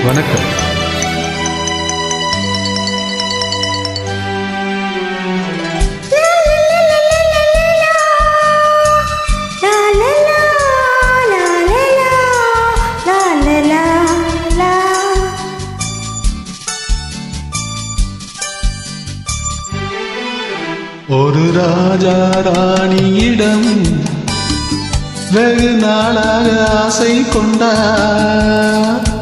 வணக்கம். ஒரு ராஜா ராணியிடம் வெகு நாளாக ஆசை கொண்டார்.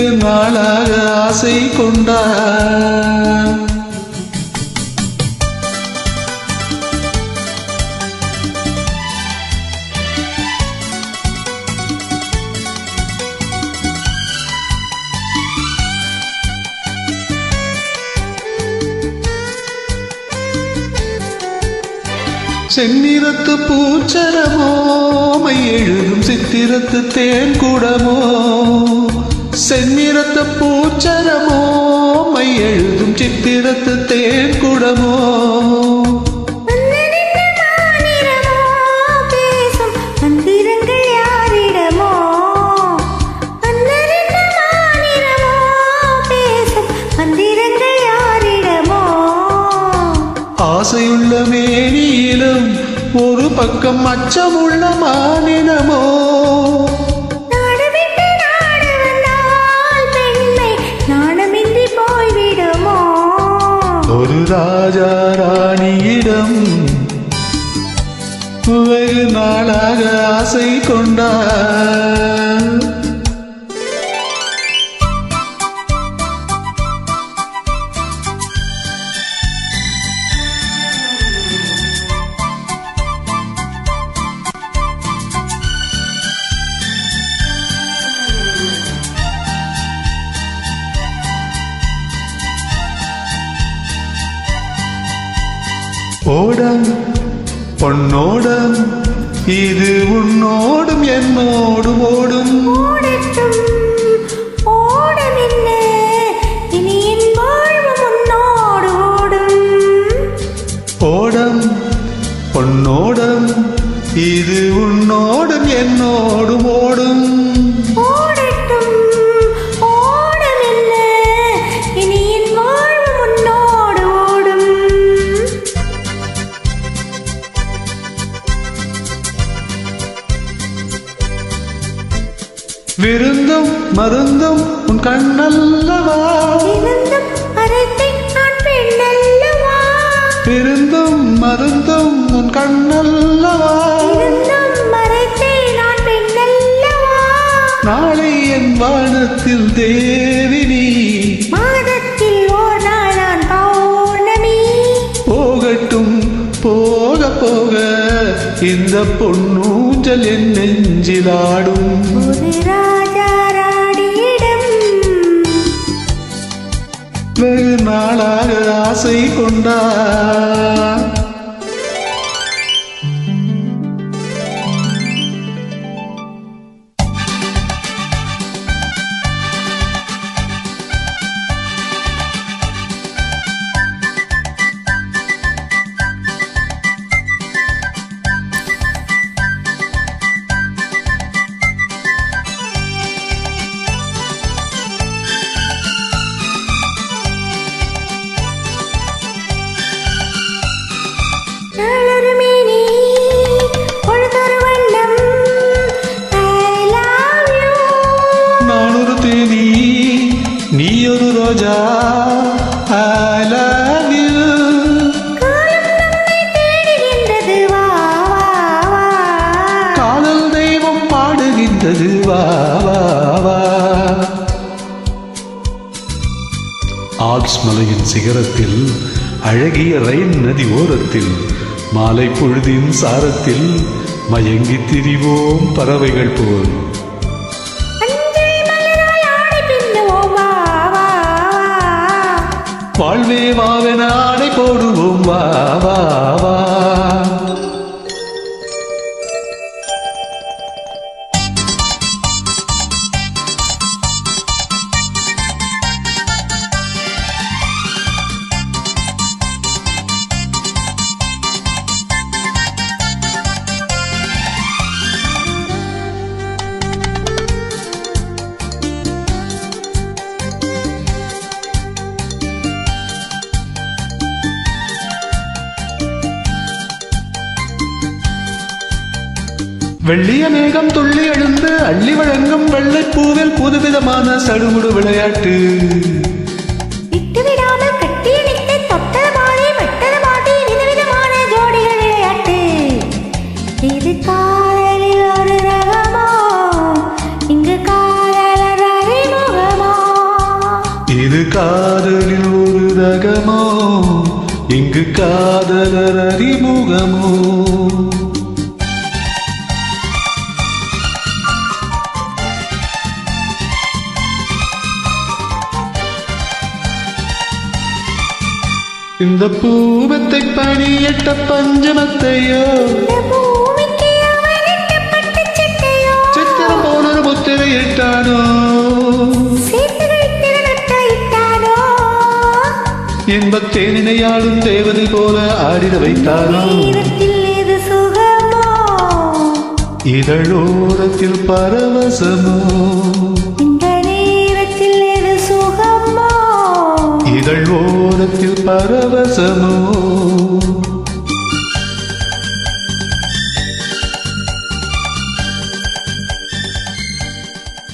வெகு நாளாக ஆசை கொண்டார். செந்நிறத்து பூச்சரமோ எழுதும் சித்திரத்து தேன் கூடமோ செந்நிறத்த பூச்சரமோ மை எழுதும் சித்திரத்து தேன்குடமோ ஆசையுள்ள மேனியிலும் ஒரு பக்கம் அச்சமுள்ள மாநிலமோ? மகளாக ஆசை கொண்டார் ഓടാൻ இது உன்னோடும் என்னோடும் ஓடும். ஓடம் பொன்னோடம். இது உன்னோடும் என்னோடும் ஓடும். விருந்தும் மருந்தும் உன் கண்ணல்லவா? விருந்தும் மருந்தும் உன் கண்ணல்லவா? நாளை என் வானத்தில் தேவினி மாதத்தில் ஓர் நாள் நான் பௌர்ணமி. போகட்டும் போக போக இந்த பொன்னூஞ்சல் என் நெஞ்சிலாடும் மேலாக ஆசை கொண்டார். ரோஜா வா காதல் தெய்வம் பாடுகின்றது வா வா வா ஆல்ப்ஸ் மலையின் சிகரத்தில் அழகிய ரைன் நதி ஓரத்தில் மாலை பொழுதின் சாரத்தில் மயங்கித் திரிவோம் பறவைகள் போல் வாழ்வே வாவென ஆடை போடுவோம். வா வா வா. வெள்ளிய மேகம் துள்ளி எழுந்து அள்ளி வழங்கும் வெள்ளைப்பூவில் புதுவிதமான சடுகுடு விளையாட்டு. இது காதலில் ஒரு ரகமோ இங்கு காதலர் அறிமுகமோ? இந்த பூவத்தை பணியட்ட பஞ்சமத்தையோ சித்திரம் போனொரு முத்திரை இட்டானோ சேர்த்து வைத்திட நட்டாயிட்டானோ இன்பத் தேனினையாளும் தேவதை போல ஆடிட வைத்தானோ. இதழோரத்தில் பரவசமோ. இந்த நேரத்தில் இது சுகமோ? இதழ் ஓரத்தில் பரவசமோ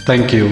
தேங்க்யூ